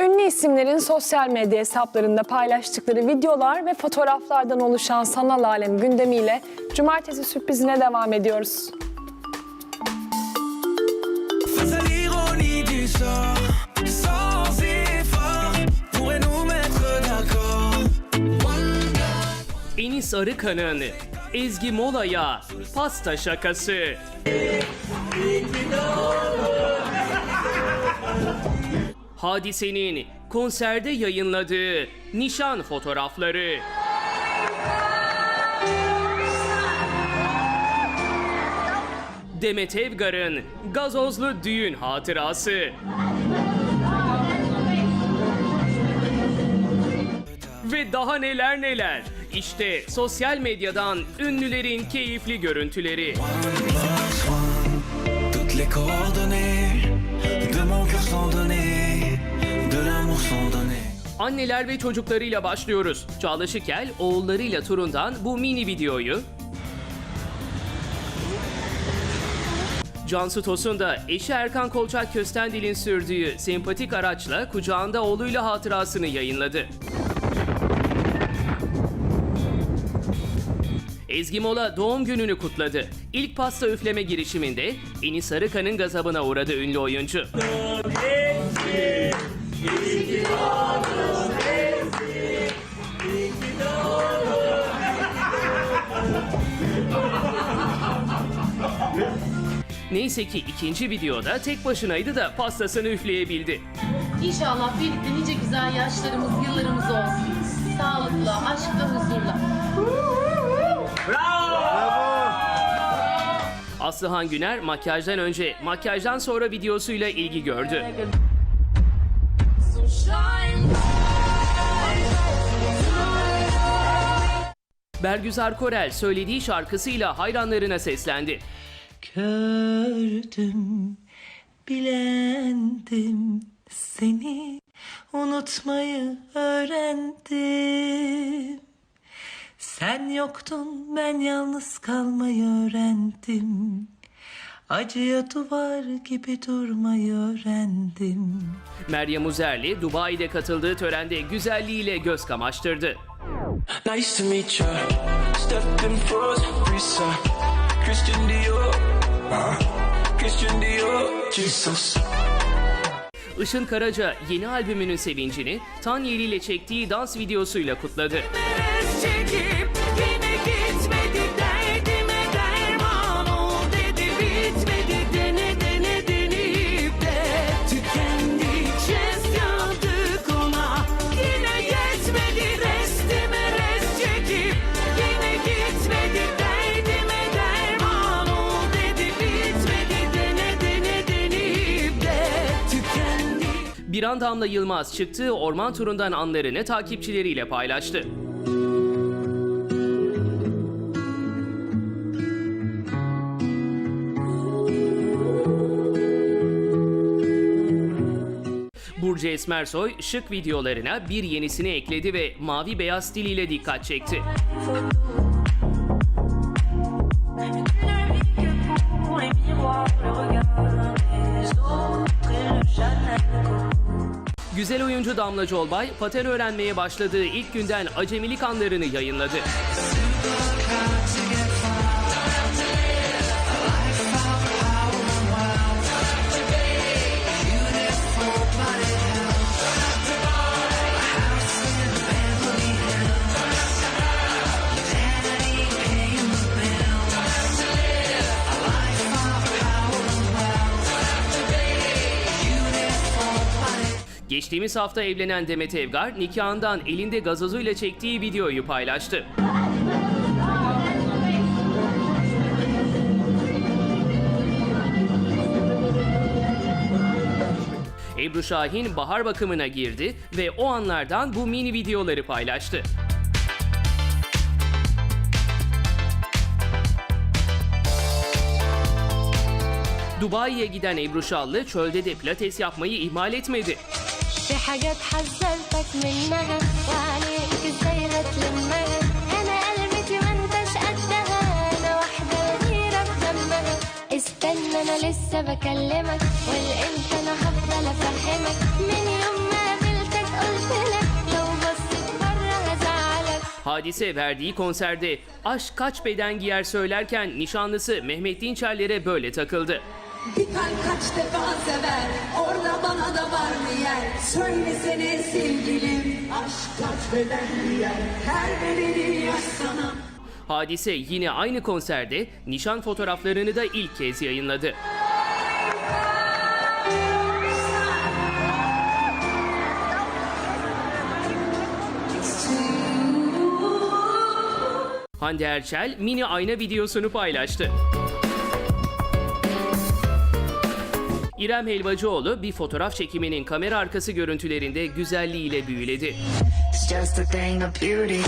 Ünlü isimlerin sosyal medya hesaplarında paylaştıkları videolar ve fotoğraflardan oluşan sanal alem gündemiyle cumartesi sürprizine devam ediyoruz. Enis Arıkan'ın Ezgi Mola'ya pasta şakası. Hadisenin konserde yayınladığı nişan fotoğrafları. Demet Evgar'ın gazozlu düğün hatırası. Ve daha neler neler. İşte sosyal medyadan ünlülerin keyifli görüntüleri. Plus one, toutes Anneler ve çocuklarıyla başlıyoruz. Çağla Şikel oğullarıyla turundan bu mini videoyu Cansu Tosun da eşi Erkan Kolçak Köstendil'in sürdüğü sempatik araçla kucağında oğluyla hatırasını yayınladı. Ezgi Mola doğum gününü kutladı. İlk pasta üfleme girişiminde Enis Arıkan'ın gazabına uğradı ünlü oyuncu. Neyse ki ikinci videoda tek başınaydı da pastasını üfleyebildi. İnşallah birlikte nice güzel yaşlarımız, yıllarımız olsun. Sağlıkla, aşkla, huzurla. Aslıhan Güner makyajdan önce, makyajdan sonra videosuyla ilgi gördü. Bergüzar Korel söylediği şarkısıyla hayranlarına seslendi. Gördüm, bilendim seni unutmayı öğrendim. Sen yoktun ben yalnız kalmayı öğrendim. Acıya duvar gibi durmayı öğrendim. Meryem Uzerli, Dubai'de katıldığı törende güzelliğiyle göz kamaştırdı. Nice to meet you. Stepped in froze, Risa. Christian Dior. Uh, Christian Dior. Jesus. Işın Karaca yeni albümünün sevincini Tanyeli ile çektiği dans videosuyla kutladı. çekip Bir an Damla Yılmaz çıktığı orman turundan anlarını takipçileriyle paylaştı. Burcu Esmersoy şık videolarına bir yenisini ekledi ve mavi beyaz stiliyle dikkat çekti. Güzel oyuncu Damla Colbay, paten öğrenmeye başladığı ilk günden acemilik anlarını yayınladı. Geçtiğimiz hafta evlenen Demet Evgar, nikahından elinde gazozuyla çektiği videoyu paylaştı. Ebru Şahin bahar bakımına girdi ve o anlardan bu mini videoları paylaştı. Dubai'ye giden Ebru Şallı çölde de pilates yapmayı ihmal etmedi. في حاجات حذرتك منها وعليك ازاي هتلمها انا قلبتي ما انتش قدها انا واحده غيرك دمها استنى انا لسه بكلمك والامتى انا هفضل افهمك من يوم ما قابلتك قلت لك لو بصيت بره هزعلك Hadise verdiği konserde aşk kaç beden giyer söylerken nişanlısı Mehmet Dinçerlere böyle takıldı. Kalp kaç defa sever Orada bana da var mı yer Söylesene sevgilim Aşk kaç beden yer Her bedeni yaş sana Hadise yine aynı konserde nişan fotoğraflarını da ilk kez yayınladı. Hande Erçel mini ayna videosunu paylaştı. İrem Helvacıoğlu bir fotoğraf çekiminin kamera arkası görüntülerinde güzelliğiyle büyüledi. It's just a thing of beauty